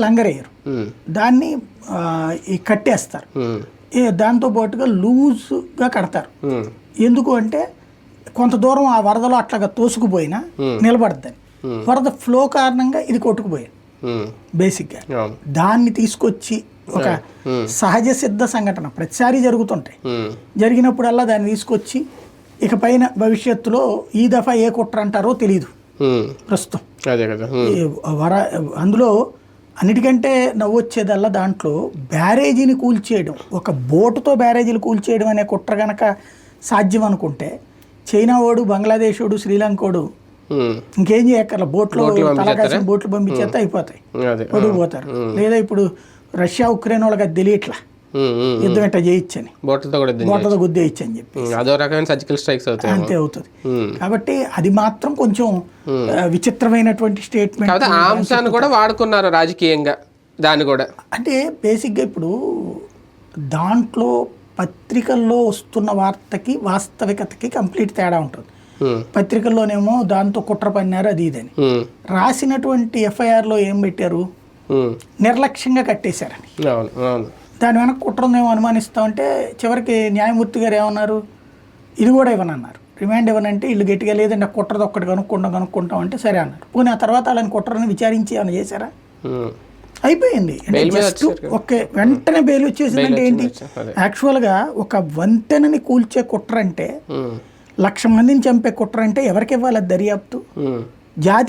లంగరేయరు. దాన్ని కట్టేస్తారు. దాంతో పాటుగా లూజ్గా కడతారు. ఎందుకు అంటే కొంత దూరం ఆ వరదలో అట్లాగా తోసుకుపోయినా నిలబడద్దని. వరద ఫ్లో కారణంగా ఇది కొట్టుకుపోయింది ఉమ్, బేసిక్గా. దాన్ని తీసుకొచ్చి ఒక సహజ సిద్ధ సంఘటన ప్రతిసారి జరుగుతుంటాయి. జరిగినప్పుడల్లా దాన్ని తీసుకొచ్చి ఇక పైన భవిష్యత్తులో ఈ దఫా ఏ కుట్ర అంటారో తెలియదు ప్రస్తుతం. వర అందులో అన్నిటికంటే నవ్వొచ్చేదల్లా దాంట్లో బ్యారేజీని కూల్చేయడం ఒక బోటుతో బ్యారేజీలు కూల్చేయడం అనే కుట్ర గనక సాధ్యం అనుకుంటే చైనా వాడు బంగ్లాదేశ్ వాడు శ్రీలంకోడు ఇంకేం చేయక్కర్ల బోట్లో తలకాసిన బోట్లు పంపించేస్తే అయిపోతాయి అదే. పొడిగిపోతారు లేదా ఇప్పుడు రష్యా ఉక్రెయిన్ వాళ్ళకి అది తెలియట్లా. యుద్ధం ఎట్లా చేయొచ్చని బోట్లతో కూడా. బోట్లతో గుద్దేయచ్చు అని చెప్పి అదో రకమైన సర్జికల్ స్ట్రైక్స్ అవుతాయి అంతే అవుతుంది. కాబట్టి అది మాత్రం కొంచెం విచిత్రమైనటువంటి స్టేట్మెంట్ ఆ అంశాన్ని కూడా వాడుకున్నారు రాజకీయంగా దాన్ని కూడా. అంటే బేసిక్గా ఇప్పుడు దాంట్లో పత్రికల్లో వస్తున్న వార్తకి వాస్తవికతకి కంప్లీట్ తేడా ఉంటుంది. పత్రికల్లోనేమో దాంతో కుట్ర పన్నారు అది ఇదని. రాసినటువంటి ఎఫ్ఐఆర్లో ఏం పెట్టారు? నిర్లక్ష్యంగా కట్టేశారని. దాని వెనక కుట్ర ఉందేమో అనుమానిస్తామంటే చివరికి న్యాయమూర్తి గారు ఏమన్నారు? ఇది కూడా ఇవ్వనన్నారు రిమాండ్ ఇవ్వనంటే ఇల్లు గట్టిగా లేదండి ఆ కుట్రది ఒక్కటి కనుక్కుంటాం కనుక్కుంటాం అంటే సరే అన్నారు. పోనీ ఆ తర్వాత వాళ్ళని కుట్రని విచారించి ఏమైనా చేశారా? అయిపోయింది. జస్ట్. ఒకే వెంటనే బెయిల్ వచ్చేసిందంటే ఏంటి. యాక్చువల్గా ఒక వంతెనని కూల్చే కుట్ర అంటే లక్ష మందిని చంపే కుట్ర అంటే ఎవరికి ఇవ్వాలి దర్యాప్తు. జాతి